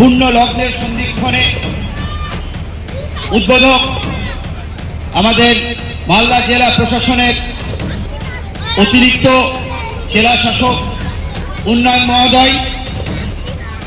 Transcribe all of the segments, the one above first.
পূর্ণ লগ্নের সন্ধিক্ষণে উদ্বোধক আমাদের মালদা জেলা প্রশাসনের অতিরিক্ত জেলা শাসক উন্নয়ন মহোদয়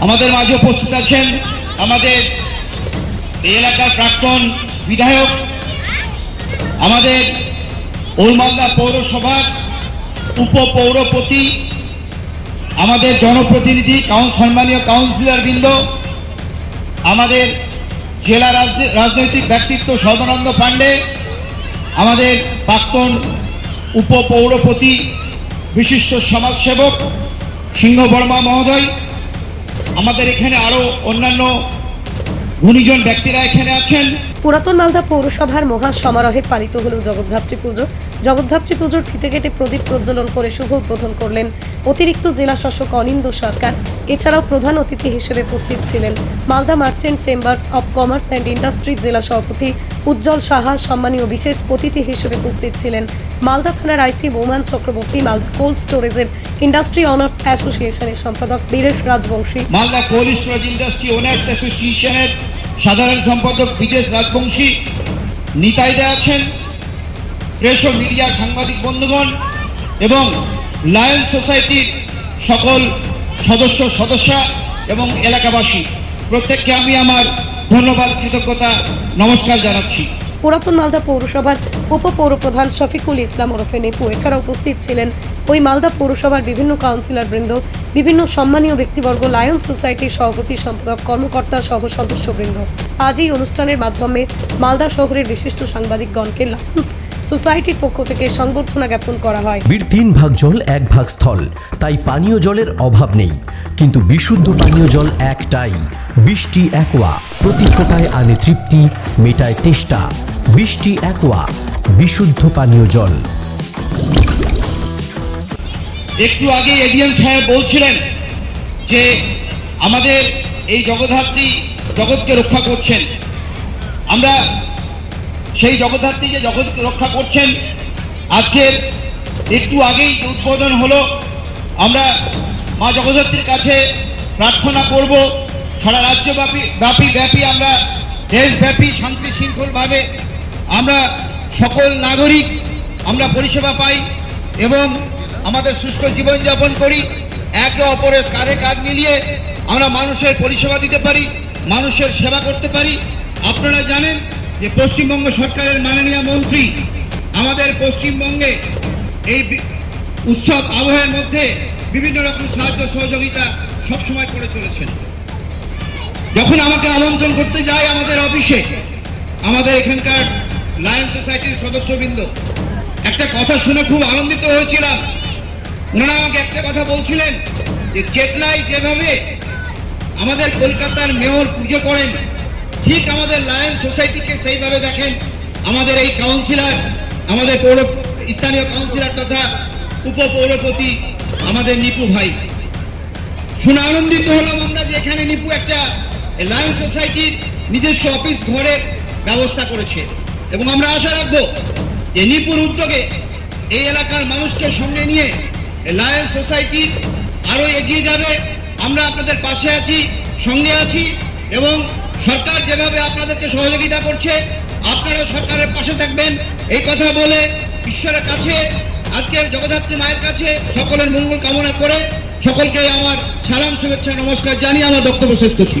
আমাদের মাঝে উপস্থিত আছেন আমাদের এলাকার প্রাক্তন বিধায়ক, আমাদের ওলমালদা পৌরসভার উপপৌরপতি, আমাদের জনপ্রতিনিধি সম্মানীয় কাউন্সিলর বৃন্দ আমাদের জেলা রাজনী- রাজনৈতিক ব্যক্তিত্ব সর্বানন্দ পাণ্ডে, আমাদের প্রাক্তন উপপৌরপতি, বিশিষ্ট সমাজসেবক সিংহ বর্মা মহোদয়, আমাদের এখানে আরও অন্যান্য গুণীজন ব্যক্তিরা এখানে আছেন। পুরাতন মালদা পৌরসভার মহা সমারোহে পালিত হল জগদ্ধাত্রী পুজো। জগদ্ধাত্রী পুজোর ফিতে কেটে প্রদীপ প্রজ্বলন করে শুভ উদ্বোধন করলেন অতিরিক্ত জেলা শাসক অনিন্দ সরকার। এছাড়াও প্রধান অতিথি হিসেবে উপস্থিত ছিলেন Malda merchant chambers of commerce and industries জেলা সভাপতি উজ্জ্বল সাহা, সম্মানীয় বিশেষ অতিথি হিসেবে উপস্থিত ছিলেন মালদা থানার আইসি বৌমান চক্রবর্তী, মালদা কোল্ড স্টোরেজের ইন্ডাস্ট্রি অনার্স অ্যাসোসিয়েশনের সম্পাদক Biresh Rajbanshi. Malda cold storage industry owners অ্যাসোসিয়েশনের সাধারণ সম্পাদক বিজেশ রাজবংশী নিতাইদা আছেন প্রেস ও মিডিয়া সাংবাদিক বন্ধুগণ, এবং লায়ন সোসাইটির সকল সদস্য সদস্যা এবং এলাকাবাসী। প্রত্যেককে আমি আমার ধন্যবাদ, কৃতজ্ঞতা, নমস্কার জানাচ্ছি। পুরাতন মালদা পৌরসভার উপপৌরপ্রধান শফিকুল ইসলাম ওরফে নেপু, এছাড়া উপস্থিত ছিলেন ওই মালদা পৌরসভার বিভিন্ন কাউন্সিলর বৃন্দ, বিভিন্ন সম্মানীয় ব্যক্তিবর্গ লায়ন সোসাইটির সভাপতি, সম্পাদক, কর্মকর্তা সহ সদস্যবৃন্দ। আজ এই অনুষ্ঠানের মাধ্যমে মালদা শহরের বিশিষ্ট সাংবাদিকগণকে লায়ন্স সোসাইটির পক্ষ থেকে সংবর্ধনা জ্ঞাপন করা হয়। বীর তিন ভাগ জল, এক ভাগ স্থল। তাই পানীয় জলের অভাব নেই। কিন্তু বিশুদ্ধ পানীয় জল একটাই। বৃষ্টি একোয়া। প্রতি ফোটায় আনে তৃপ্তি, মেটায় তেষ্টা। বৃষ্টি একোয়া। বিশুদ্ধ পানীয় জল। একটু আগে এডিএম সাহেব বলছিলেন যে আমাদের এই জগদ্ধাত্রী জগৎকে রক্ষা করছেন। আমরা সেই জগদ্ধাত্রী যে জগৎকে রক্ষা করছেন আজকের একটু আগেই যে উদ্বোধন হলো, আমরা মা জগদ্ধাত্রীর কাছে প্রার্থনা করব, সারা রাজ্যব্যাপী, ব্যাপী ব্যাপী আমরা, দেশব্যাপী শান্তি শৃঙ্খলভাবে আমরা সকল নাগরিক আমরা পরিষেবা পাই এবং আমাদের সুস্থ জীবনযাপন করি, একে অপরের কাঁধে কাঁধ মিলিয়ে আমরা মানুষের পরিষেবা দিতে পারি, মানুষের সেবা করতে পারি। আপনারা জানেন যে পশ্চিমবঙ্গ সরকারের মাননীয় মন্ত্রী আমাদের পশ্চিমবঙ্গে এই উৎসব আবহের মধ্যে বিভিন্ন রকম সাহায্য সহযোগিতা সবসময় করে চলেছেন। যখন আমাকে আমন্ত্রণ করতে যায় আমাদের অফিসে, আমাদের এখানকার লায়ন সোসাইটির সদস্যবৃন্দ, একটা কথা শুনে খুব আনন্দিত হয়েছিলাম। ওনারা আমাকে একটা কথা বলছিলেন যে চেতলাই যেভাবে আমাদের কলকাতার মেয়র পুজো করেন, ঠিক আমাদের লায়ন সোসাইটিকে সেইভাবে দেখেন। আমাদের এই কাউন্সিলর আমাদের পৌর, স্থানীয় কাউন্সিলর তথা উপপৌরপতি আমাদের নিপু ভাই। শুনে আনন্দিত হলাম আমরা যে এখানে নিপু একটা লায়ন সোসাইটির নিজস্ব অফিস ঘরের ব্যবস্থা করেছে। এবং আমরা আশা রাখব যে নিপুর উদ্যোগে এই এলাকার মানুষকে সঙ্গে নিয়ে লায়ন সোসাইটি আরও এগিয়ে যাবে। আমরা আপনাদের পাশে আছি, সঙ্গে আছি এবং সরকার যেভাবে আপনাদেরকে সহযোগিতা করছে আপনারা সরকারের পাশে থাকবেন। এই কথা বলে ঈশ্বরের কাছে আজকের জগদ্ধাত্রী মায়ের কাছে সকলের মঙ্গল কামনা করে সকলকে আমার সালাম, শুভেচ্ছা, নমস্কার জানিয়ে আমার বক্তব্য শেষ করছি।